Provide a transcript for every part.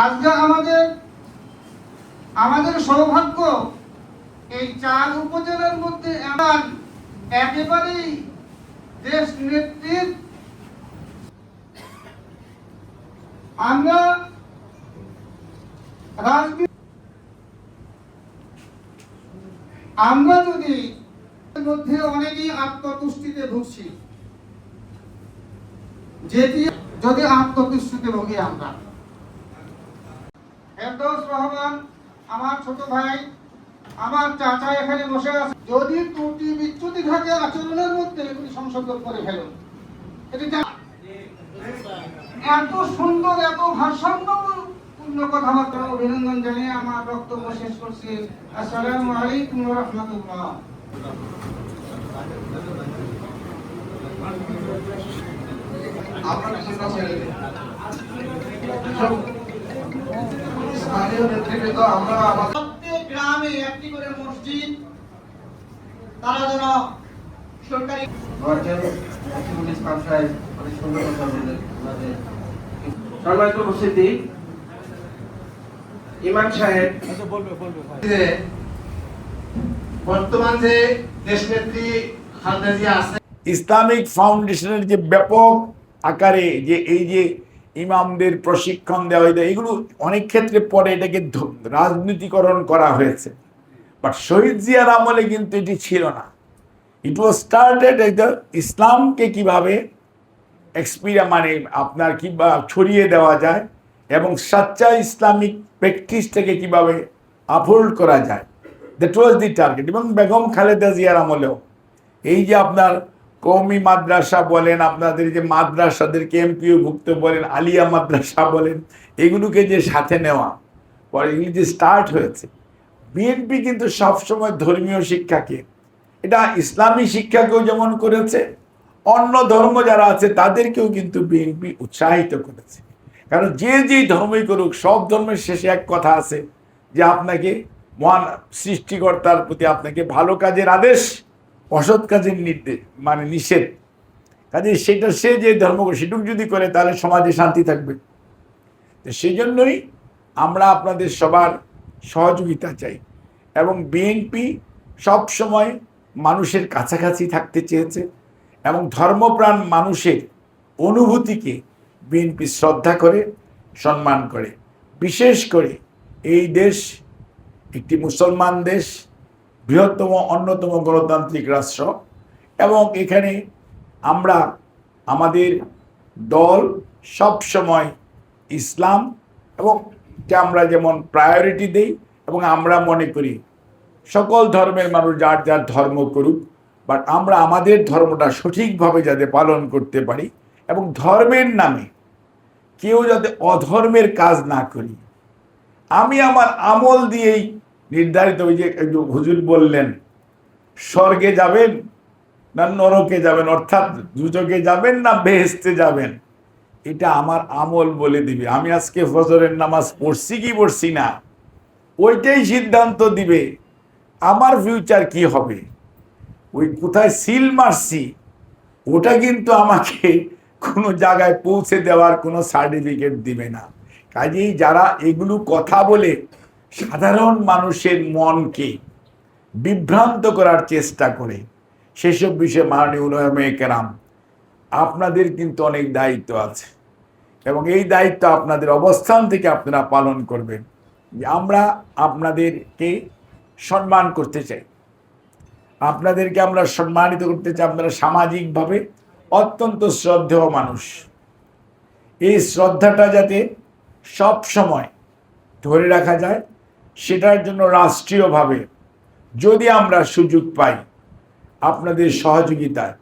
আজকে আমাদের আমাদের সৌভাগ্য, এই চার উপজেলার মধ্যে এমন একেবারেই দেশ নেত্রীর। আমরা আমরা যদি মধ্যে অনেকেই আত্মতুষ্টিতে ভুগছি, যেটি যদি আত্মতুষ্টিতে ভুগি আমরা। ফেরদৌস রহমান, আমার ছোট ভাই, আমার চাচা এখানে বসে আছে। যদি ত্রুটি, বিচ্যুতি থাকে, আচরণের মধ্যে এগুলি সংশোধন করে ফেলুন। এটি এত সুন্দর, এত ভারসাম্যপূর্ণ কথাবার্তা। অভিনন্দন জানিয়ে আমার বক্তব্য শেষ করছি। আসসালামু আলাইকুম রহমতুল্লাহ। আমরা বিভিন্ন ছেলে স্থানীয় নেতৃবৃন্দ আমরা আমাদের প্রত্যেক গ্রামে একটি করে মসজিদ তারা যেন সরকারি ইসলাম সাহেব সম্মানিত উপস্থিতি ইমাম বর্তমান যে খালেদা জিয়া আছে ইসলামিক ফাউন্ডেশনের যে ব্যাপক আকারে যে এই যে ইমামদের প্রশিক্ষণ দেওয়া হয়েছে এগুলো অনেক ক্ষেত্রে পরে এটাকে রাজনীতিকরণ করা হয়েছে। বাট শহীদ জিয়ার আমলে কিন্তু এটি ছিল না। ইট ওয়াজ স্টার্টেড ইসলামকে কীভাবে এক্সপিরিয়া মানে আপনার কিংবা ছড়িয়ে দেওয়া যায় এবং সাচ্চা ইসলামিক প্র্যাকটিসটাকে কীভাবে আপহোল্ড করা যায়। দ্যাট ওয়াজ দি টার্গেট এবং বেগম খালেদা জিয়ার আমলেও। এই যে আপনার কৌমি মাদ্রাসা বলেন, আপনাদের যে মাদ্রাসাদেরকে এমপিও ভুক্ত বলেন, আলিয়া মাদ্রাসা বলেন, এগুলোকে যে সাথে নেওয়া, পরে এগুলি যে স্টার্ট হয়েছে। বিএনপি কিন্তু সবসময় ধর্মীয় শিক্ষাকে, এটা ইসলামী শিক্ষাকেও যেমন করেছে, অন্য ধর্ম যারা আছে তাদেরকেও কিন্তু বিএনপি উৎসাহিত করেছে। কারণ যে যেই ধর্মই করুক, সব ধর্মের শেষে এক কথা আছে যে আপনাকে মহান সৃষ্টিকর্তার প্রতি আপনাকে ভালো কাজের আদেশ অসৎ কাজের নির্দেশ মানে নিষেধ। কাজে সেটা সে যে ধর্ম সেটুকু যদি করে, তাহলে সমাজে শান্তি থাকবে। তো সেই জন্যই আমরা আপনাদের সবার সহযোগিতা চাই। এবং বিএনপি সবসময় মানুষের কাছাকাছি থাকতে চেয়েছে এবং ধর্মপ্রাণ মানুষের অনুভূতিকে বিএনপি শ্রদ্ধা করে, সম্মান করে। বিশেষ করে এই দেশ একটি মুসলমান দেশ বৃহত্তম, অন্যতম গণতান্ত্রিক রাষ্ট্র এবং এখানে আমরা আমাদের দল সব সময় ইসলাম এবং আমরা যেমন প্রায়োরিটি দেই এবং আমরা মনে করি সকল ধর্মের মানুষ যার যার ধর্ম করুক বাট আমরা আমাদের ধর্মটা সঠিকভাবে যাতে পালন করতে পারি এবং ধর্মের নামে কেউ যাতে অধর্মের কাজ না করি। আমি আমার আমল দিয়েই নির্ধারিত ওই যে হুজুর বললেন, স্বর্গে যাবেন না নরকে যাবেন? অর্থাৎ দুচকে যাবেন না বেহেস্তে যাবেন? এটা আমার আমল বলে দিবে। আমি আজকে ফজরের নামাজ পড়ছি কি পড়ছি না? ওইটাই সিদ্ধান্ত দিবে, আমার ফিউচার কি হবে? ওই কোথায় সিল মারছি? ওটা কিন্তু আমাকে কোনো জায়গায় পৌঁছে দেওয়ার কোনো সার্টিফিকেট দিবে না। কাজেই যারা এগুলো কথা বলে সাধারণ মানুষের মনকে বিভ্রান্ত করার চেষ্টা করে। সেসব বিষয়ে মাননীয় উন্নয়মে কেরাম, আপনাদের কিন্তু অনেক দায়িত্ব আছে এবং এই দায়িত্ব আপনাদের অবস্থান থেকে আপনারা পালন করবেন। যে আমরা আপনাদেরকে সম্মান করতে চাই। আপনাদেরকে আমরা সম্মানিত করতে চাই। আপনারা সামাজিকভাবে অত্যন্ত শ্রদ্ধেয় মানুষ। এই শ্রদ্ধাটা যাতে সব সময় ধরে রাখা যায় সেটার জন্য রাষ্ট্রীয়ভাবে যদি আমরা সুযোগ পাই আপনাদের সহযোগিতায়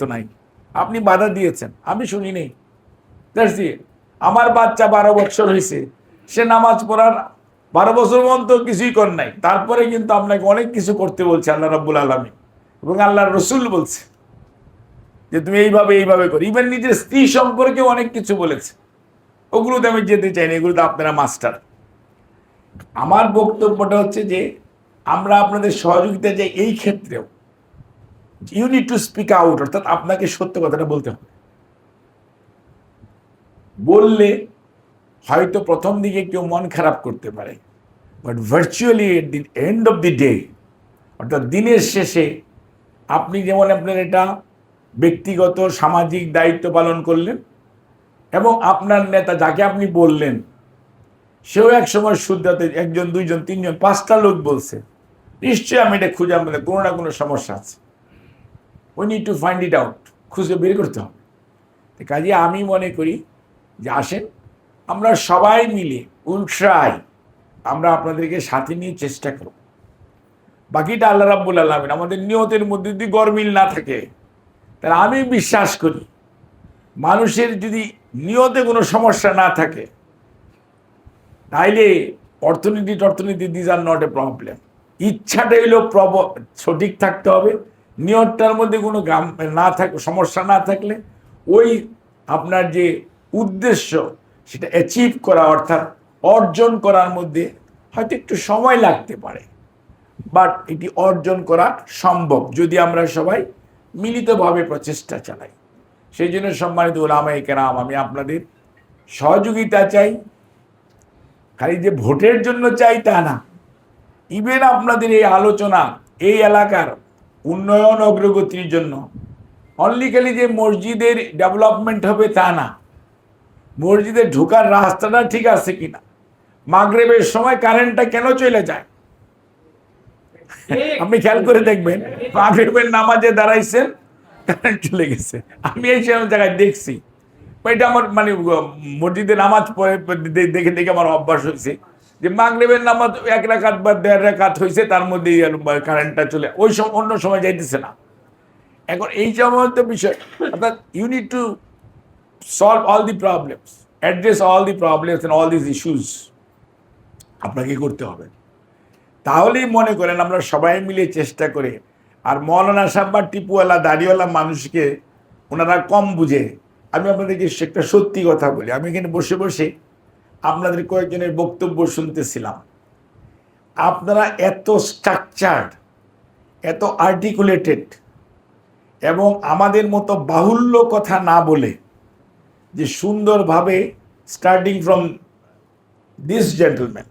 তো নাই। আপনি বাধা দিয়েছেন, আমি শুনি নেই it. আমার বাচ্চা বারো বছর হয়েছে, সে নামাজ পড়ার বারো বছর পর্যন্ত কিছুই কর নাই। তারপরে কিন্তু আপনাকে অনেক কিছু করতে বলছে আল্লাহ রাব্বুল আলমী এবং আল্লাহর রসুল বলছে যে তুমি এইভাবে এইভাবে করো। ইভেন নিজের স্ত্রী সম্পর্কে অনেক কিছু বলেছে। ওগুলোতে আমি যেতে চাই না এগুলোতে আপনারা মাস্টার। আমার বক্তব্যটা হচ্ছে যে আমরা আপনাদের সহযোগিতা চাই এই ক্ষেত্রেও। You need to speak out অর্থাৎ আপনাকে সত্য কথাটা বলতে হবে। বললে হয়তো প্রথম দিকে কেউ মন খারাপ করতে পারে but virtually at the end of the day অর্থাৎ দিনের শেষে আপনি যেমন আপনার এটা ব্যক্তিগত, সামাজিক দায়িত্ব পালন করলেন এবং আপনার নেতা যাকে আপনি বললেন, সেও এক সময় শুদ্ধাতে একজন, দুইজন, তিনজন, পাঁচটা লোক বলছে, নিশ্চয়ই আমি এটা খুঁজে আমাদের কোনো না কোনো সমস্যা আছে। We need to find it out খুঁজে বের করতে হবে। কাজে আমি মনে করি যে আসেন, আমরা সবাই মিলে উৎসাহ আমরা আপনাদেরকে সাথে নিয়ে চেষ্টা করব। বাকিটা আল্লাহ রাব্বুল আলমিন আমাদের নিয়তের মধ্যে যদি গরমিল না থাকে, তাহলে আমি বিশ্বাস করি মানুষের যদি নিয়তে কোনো সমস্যা না থাকে, তাইলে অর্থনীতি অর্থনীতি these are not a problem ইচ্ছাটা হইলেও প্রব সঠিক থাকতে হবে। নিয়তটার মধ্যে কোনো না থাক, সমস্যা না থাকলে ওই আপনার যে উদ্দেশ্য সেটা অ্যাচিভ করা অর্থাৎ অর্জন করার মধ্যে হয়তো একটু সময় লাগতে পারে। বাট এটি অর্জন করা সম্ভব যদি আমরা সবাই মিলিতভাবে প্রচেষ্টা চালাই। সেই জন্য সম্মানিত ওলামাই কেরাম আমি আপনাদের সহযোগিতা চাই। খালি যে ভোটের জন্য চাই তা না। ইভেন আপনাদের এই আলোচনা এই এলাকার উন্নয়ন অগ্রগতির জন্য। অনলি খালি যে মসজিদের ডেভেলপমেন্ট হবে তা না। মসজিদে ঢোকার রাস্তাটা ঠিক আছে কিনা? মাগরেবের সময় কারেন্টটা কেন চলে যায়? আপনি খেয়াল করে দেখবেন, মাগরেবের নামাজে দাঁড়াইছেন কারেন্ট চলে গেছে। আমি এই জায়গায় দেখছি। এটা আমার মানে মসজিদে নামাজ পড়ে দেখে দেখে আমার অভ্যাস হয়েছে। যে মাগরেবের নামাজ এক রাকাত বা দেড় রাকাত হয়েছে তার মধ্যে কারেন্টটা চলে। ওই সময় অন্য সময় যাইতেছে না। এখন এই সমস্ত বিষয়, অর্থাৎ you need to solve all the problems address all the problems and all this issues আপনাকে করতে হবে। তাহলেই মনে করেন আমরা সবাই মিলে চেষ্টা করে, আর মৌলানা সাহেব বা টিপুওয়ালা, দাড়িওয়ালা মানুষকে ওনারা কম বুঝে। আমি আপনাদেরকে একটা সত্যি কথা বলি। আমি এখানে বসে বসে আপনাদের কয়েকজনের বক্তব্য শুনতেছিলাম। আপনারা এত স্ট্রাকচার্ড এত আর্টিকুলেটেড এবং আমাদের মতো বাহুল্য কথা না বলে যে সুন্দরভাবে স্টার্টিং ফ্রম দিস জেন্টলম্যান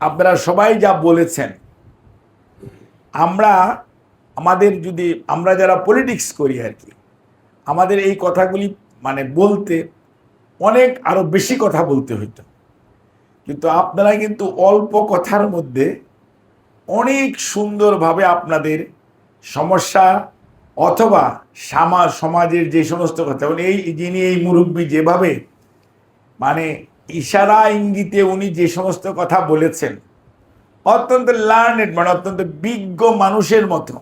আপনারা সবাই যা বলেছেন, আমরা, আমাদের যদি, আমরা যারা পলিটিক্স করি আর কি, আমাদের এই কথাগুলি মানে বলতে অনেক আরও বেশি কথা বলতে হইতো। কিন্তু আপনারা কিন্তু অল্প কথার মধ্যে অনেক সুন্দরভাবে আপনাদের সমস্যা অথবা সামা, সমাজের যে সমস্ত কথা মানে এই যিনি এই মুরব্বী যেভাবে মানে ইশারা ইঙ্গিতে উনি যে সমস্ত কথা বলেছেন, অত্যন্ত লার্নেড মানে অত্যন্ত বিজ্ঞ মানুষের মতো।